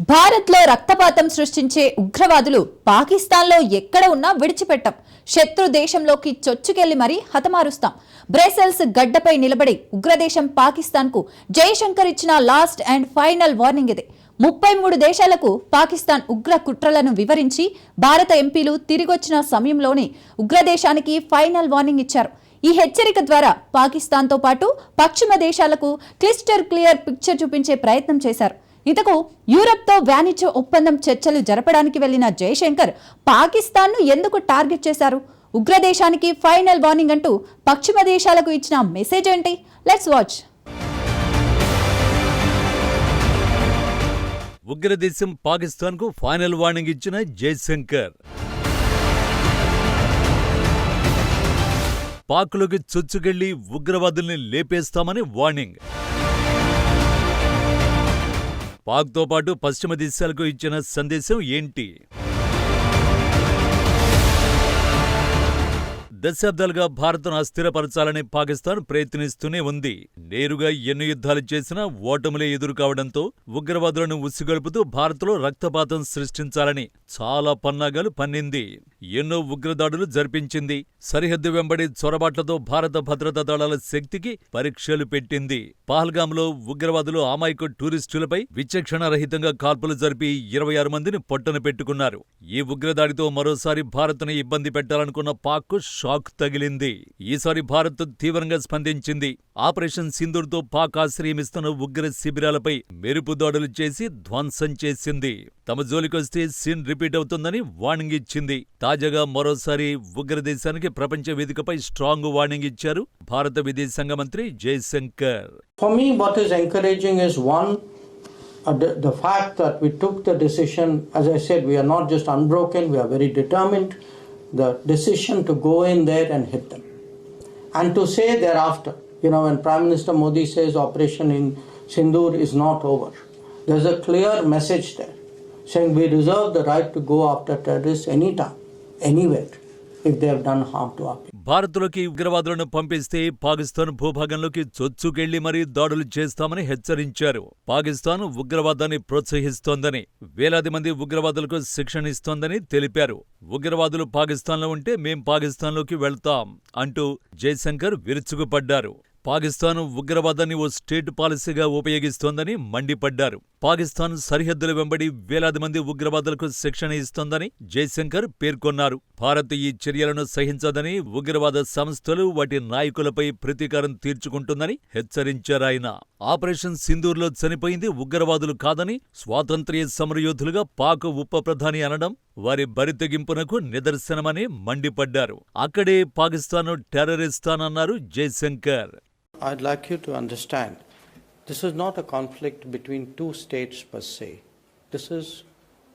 భారత్లో రక్తపాతం సృష్టించే ఉగ్రవాదులు పాకిస్తాన్లో ఎక్కడ ఉన్నా విడిచిపెట్టాం. శత్రు దేశంలోకి చొచ్చుకెళ్ళి మరీ హతమారుస్తాం. బ్రెసెల్స్ గడ్డపై నిలబడి ఉగ్రదేశం పాకిస్తాన్కు జయశంకర్ ఇచ్చిన లాస్ట్ అండ్ ఫైనల్ వార్నింగ్ ఇది. ముప్పై మూడు దేశాలకు పాకిస్తాన్ ఉగ్ర కుట్రలను వివరించి భారత ఎంపీలు తిరిగొచ్చిన సమయంలోనే ఉగ్రదేశానికి ఫైనల్ వార్నింగ్ ఇచ్చారు. ఈ హెచ్చరిక ద్వారా పాకిస్తాన్తో పాటు పశ్చిమ దేశాలకు క్లిస్టర్ క్లియర్ పిక్చర్ చూపించే ప్రయత్నం చేశారు. ఇంతకు యూరప్తో వాణిజ్య ఒప్పందం చర్చలు జరపడానికి వెళ్ళిన జయశంకర్ పాకిస్తాన్ను ఎందుకు టార్గెట్ చేశారు? ఉగ్రదేశానికి ఫైనల్ వార్నింగ్ అంటూ పశ్చిమ దేశాలకు ఇచ్చిన మెసేజ్ ఏంటి? లెట్స్ వాచ్ ఉగ్రదేశం పాకిస్తాన్కు ఫైనల్ వార్నింగ్ ఇచ్చిన జయశంకర్. పాక్లోకి చొచ్చుకెళ్ళి ఉగ్రవాదుల్ని లేపేస్తామని వార్నింగ్. పాక్తో పాటు పశ్చిమ దేశాలకు ఇచ్చిన సందేశం ఏంటి? దశాబ్దాలుగా భారత్ను అస్థిరపరచాలని పాకిస్తాన్ ప్రయత్నిస్తూనే ఉంది. నేరుగా ఎన్ని యుద్ధాలు చేసినా ఓటములే ఎదురు కావడంతో ఉగ్రవాదులను ఉసిగొల్పుతూ భారత్లో రక్తపాతం సృష్టించాలని చాలా పన్నాగాలు పన్నింది. ఎన్నో ఉగ్రదాడులు జరిపించింది. సరిహద్దు వెంబడి చొరబాట్లతో భారత భద్రతా దళాల శక్తికి పరీక్షలు పెట్టింది. పహల్గాంలో ఉగ్రవాదులు అమాయక టూరిస్టులపై విచక్షణ రహితంగా కాల్పులు జరిపి ఇరవై ఆరు మందిని పొట్టన పెట్టుకున్నారు. ఈ ఉగ్రదాడితో మరోసారి భారత్ను ఇబ్బంది పెట్టాలనుకున్న పాక్కు షాక్ తగిలింది ఈసారి భారత్ తీవ్రంగా స్పందించింది ఆపరేషన్ సింధూర్తో పాక్ ఆశ్రయమిస్తున్న ఉగ్ర శిబిరాలపై మెరుపు దాడులు చేసి ధ్వంసం చేసింది తమ జోలికొస్తే సీన్ రిపీట్ అవుతుందని వార్నింగ్ ఇచ్చింది తాజాగా మరోసారి ఉగ్రదేశానికి ప్రపంచ వేదికపై స్ట్రాంగ్ వార్నింగ్ ఇచ్చారు భారత విదేశాంగ మంత్రి Jayashankar For me what is encouraging is uh, the, the fact that we took the decision. As I said, we are not just unbroken, we are very determined. The decision to go in there and hit them. And to say thereafter, you know, when Prime Minister Modi says Operation in Sindoor is not over, there's a clear message there saying we reserve the right to go after terrorists anytime, anywhere, if they have done harm to our people. భారత్లోకి ఉగ్రవాదులను పంపిస్తే పాకిస్తాన్ భూభాగంలోకి చొచ్చుకెళ్ళి మరీ దాడులు చేస్తామని హెచ్చరించారు. పాకిస్తాన్ ఉగ్రవాదాన్ని ప్రోత్సహిస్తోందని వేలాది మంది ఉగ్రవాదులకు శిక్షణ ఇస్తోందని తెలిపారు. ఉగ్రవాదులు పాకిస్తాన్లో ఉంటే మేం పాకిస్తాన్లోకి వెళ్తాం అంటూ జయశంకర్ విరుచుకుపడ్డారు. పాకిస్తాన్ ఉగ్రవాదాన్ని ఓ స్టేట్ పాలసీగా ఉపయోగిస్తోందని మండిపడ్డారు. పాకిస్తాన్ సరిహద్దుల వెంబడి వేలాది మంది ఉగ్రవాదులకు శిక్షణ ఇస్తోందని జయశంకర్ పేర్కొన్నారు. భారత్ ఈ చర్యలను సహించదని ఉగ్రవాద సంస్థలు వాటి నాయకులపై ప్రతీకారం తీర్చుకుంటుందని హెచ్చరించారాయన ఆపరేషన్ సింధూర్లో చనిపోయింది ఉగ్రవాదులు కాదని స్వాతంత్ర్య సమరయోధులుగా పాక్ ఉప ప్రధాని అనడం వారి బరితెగింపునకు నిదర్శనమని మండిపడ్డారు. అక్కడే Pakistan టెర్రరిస్తానన్నారు Jaishankar. I'd like you to understand this is not a conflict between two states per se. This is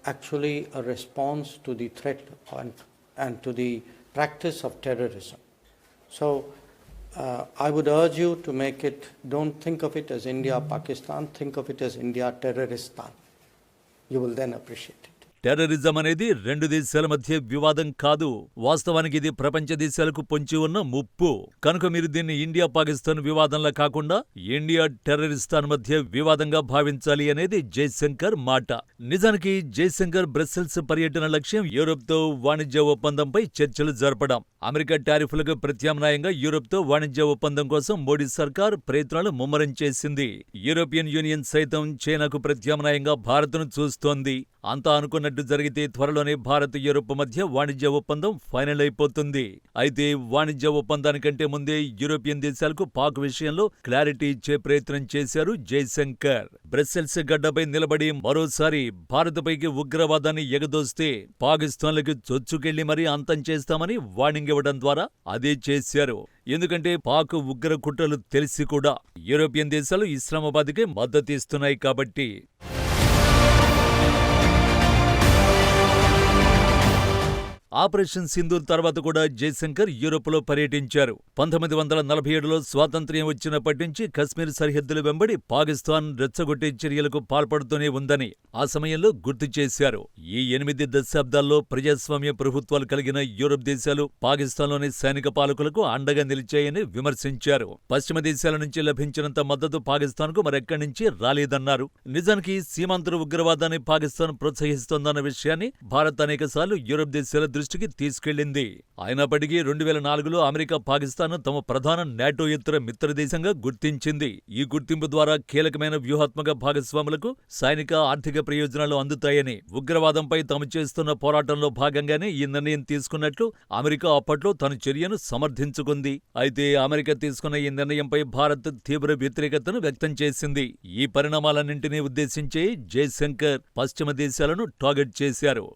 actually a response to the threat and, and to the practice of terrorism. So uh, I would urge you to make it, don't think of it as India Pakistan, think of it as India Terroristan. You will then appreciate it. Terrorism అనేది రెండు దేశాల మధ్య వివాదం కాదు. వాస్తవానికి ఇది ప్రపంచ దేశాలకు పొంచి ఉన్న ముప్పు. కనుక మీరు దీన్ని ఇండియా పాకిస్తాన్ వివాదంలా కాకుండా ఇండియా టెర్రరిస్తాన్ మధ్య వివాదంగా భావించాలి అనేది జైశంకర్ మాట. నిజానికి జైశంకర్ బ్రస్సెల్స్ పర్యటన లక్ష్యం యూరోప్తో వాణిజ్య ఒప్పందంపై చర్చలు జరపడం. అమెరికా టారిఫ్లకు ప్రత్యామ్నాయంగా యూరోప్తో వాణిజ్య ఒప్పందం కోసం మోడీ సర్కార్ ప్రయత్నాలు ముమ్మరం చేసింది. యూరోపియన్ యూనియన్ సైతం చైనాకు ప్రత్యామ్నాయంగా భారత్ను చూస్తోంది. అంతా అనుకున్నట్టు జరిగితే త్వరలోనే భారత్ యూరోప్ మధ్య వాణిజ్య ఒప్పందం ఫైనల్ అయిపోతుంది. అయితే వాణిజ్య ఒప్పందానికంటే ముందే యూరోపియన్ దేశాలకు పాక్ విషయంలో క్లారిటీ ఇచ్చే ప్రయత్నం చేశారు జైశంకర్ బ్రస్సెల్స్ గడ్డపై నిలబడి మరోసారి భారత్పైకి ఉగ్రవాదాన్ని ఎగదోస్తే పాకిస్తాన్లకు చొచ్చుకెళ్ళి మరీ అంతం చేస్తామని వార్నింగ్ ఇవ్వడం ద్వారా అదే చేశారు. ఎందుకంటే పాక్ ఉగ్ర కుట్రలు తెలిసి కూడా యూరోపియన్ దేశాలు ఇస్లామాబాద్కే మద్దతిస్తున్నాయి కాబట్టి. ఆపరేషన్ సింధూర్ తర్వాత కూడా జయశంకర్ యూరోప్లో పర్యటించారు. పంతొమ్మిది వందల నలభై ఏడులో స్వాతంత్ర్యం వచ్చినప్పటి నుంచి కశ్మీర్ సరిహద్దుల వెంబడి పాకిస్తాన్ రెచ్చగొట్టే చర్యలకు పాల్పడుతూనే ఉందని ఆ సమయంలో గుర్తు చేశారు. ఈ ఎనిమిది దశాబ్దాల్లో ప్రజాస్వామ్య ప్రభుత్వాలు కలిగిన యూరోప్ దేశాలు పాకిస్తాన్లోని సైనిక పాలకులకు అండగా నిలిచాయని విమర్శించారు. పశ్చిమ దేశాల నుంచి లభించినంత మద్దతు పాకిస్తాన్కు మరెక్కడి నుంచి రాలేదన్నారు. నిజానికి సీమాంతర ఉగ్రవాదాన్ని పాకిస్తాన్ ప్రోత్సహిస్తోందన్న విషయాన్ని భారత్ అనేకసార్లు యూరోప్ దేశాల దృష్టి దృష్టికి తీసుకెళ్ళింది అయినప్పటికీ రెండు వేల నాలుగులో అమెరికా పాకిస్తాన్ తమ ప్రధాన నాటో ఇతర మిత్రదేశంగా గుర్తించింది. ఈ గుర్తింపు ద్వారా కీలకమైన వ్యూహాత్మక భాగస్వాములకు సైనిక ఆర్థిక ప్రయోజనాలు అందుతాయని ఉగ్రవాదంపై తాము చేస్తున్న పోరాటంలో భాగంగానే ఈ నిర్ణయం తీసుకున్నట్లు అమెరికా అప్పట్లో తన చర్యను సమర్థించుకుంది. అయితే అమెరికా తీసుకున్న ఈ నిర్ణయంపై భారత్ తీవ్ర వ్యతిరేకతను వ్యక్తం చేసింది. ఈ పరిణామాలన్నింటినీ ఉద్దేశించే జయశంకర్ పశ్చిమ దేశాలను టార్గెట్ చేశారు.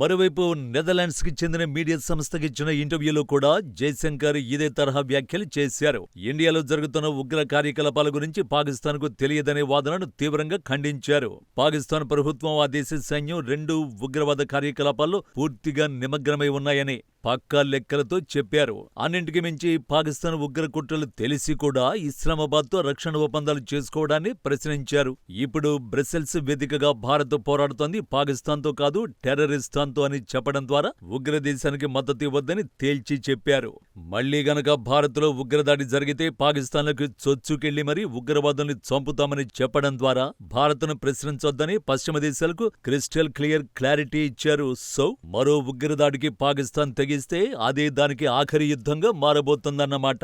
మరోవైపు నెదర్లాండ్స్కి చెందిన మీడియా సంస్థకి ఇచ్చిన ఇంటర్వ్యూలో కూడా జయశంకర్ ఇదే తరహా వ్యాఖ్యలు చేశారు. ఇండియాలో జరుగుతున్న ఉగ్ర కార్యకలాపాల గురించి పాకిస్తాన్కు తెలియదనే వాదనను తీవ్రంగా ఖండించారు. పాకిస్తాన్ ప్రభుత్వం ఆ దేశ సైన్యం రెండు ఉగ్రవాద కార్యకలాపాల్లో పూర్తిగా నిమగ్నమై ఉన్నాయని పక్కా లెక్కలతో చెప్పారు. అన్నింటికి మించి పాకిస్తాన్ ఉగ్ర కుట్రలు తెలిసి కూడా ఇస్లామాబాద్తో రక్షణ ఒప్పందాలు చేసుకోవడాన్ని ప్రశ్నించారు. ఇప్పుడు బ్రసెల్స్ వేదికగా భారత్ పోరాడుతోంది. పాకిస్తాన్తో కాదు టెర్రరిస్తాన్తో అని చెప్పడం ద్వారా ఉగ్ర దేశానికి మద్దతు ఇవ్వద్దని తేల్చి చెప్పారు. మళ్ళీ గనక భారత్లో ఉగ్రదాడి జరిగితే పాకిస్తాన్లకు చొచ్చుకెళ్ళి మరీ ఉగ్రవాదుల్ని చంపుతామని చెప్పడం ద్వారా భారత్ను ప్రశ్నించొద్దని పశ్చిమ దేశాలకు క్రిస్టల్ క్లియర్ క్లారిటీ ఇచ్చారు. సో మరో ఉగ్రదాడికి పాకిస్తాన్ తెగిస్తే అదే దానికి ఆఖరి యుద్ధంగా మారబోతుందన్నమాట.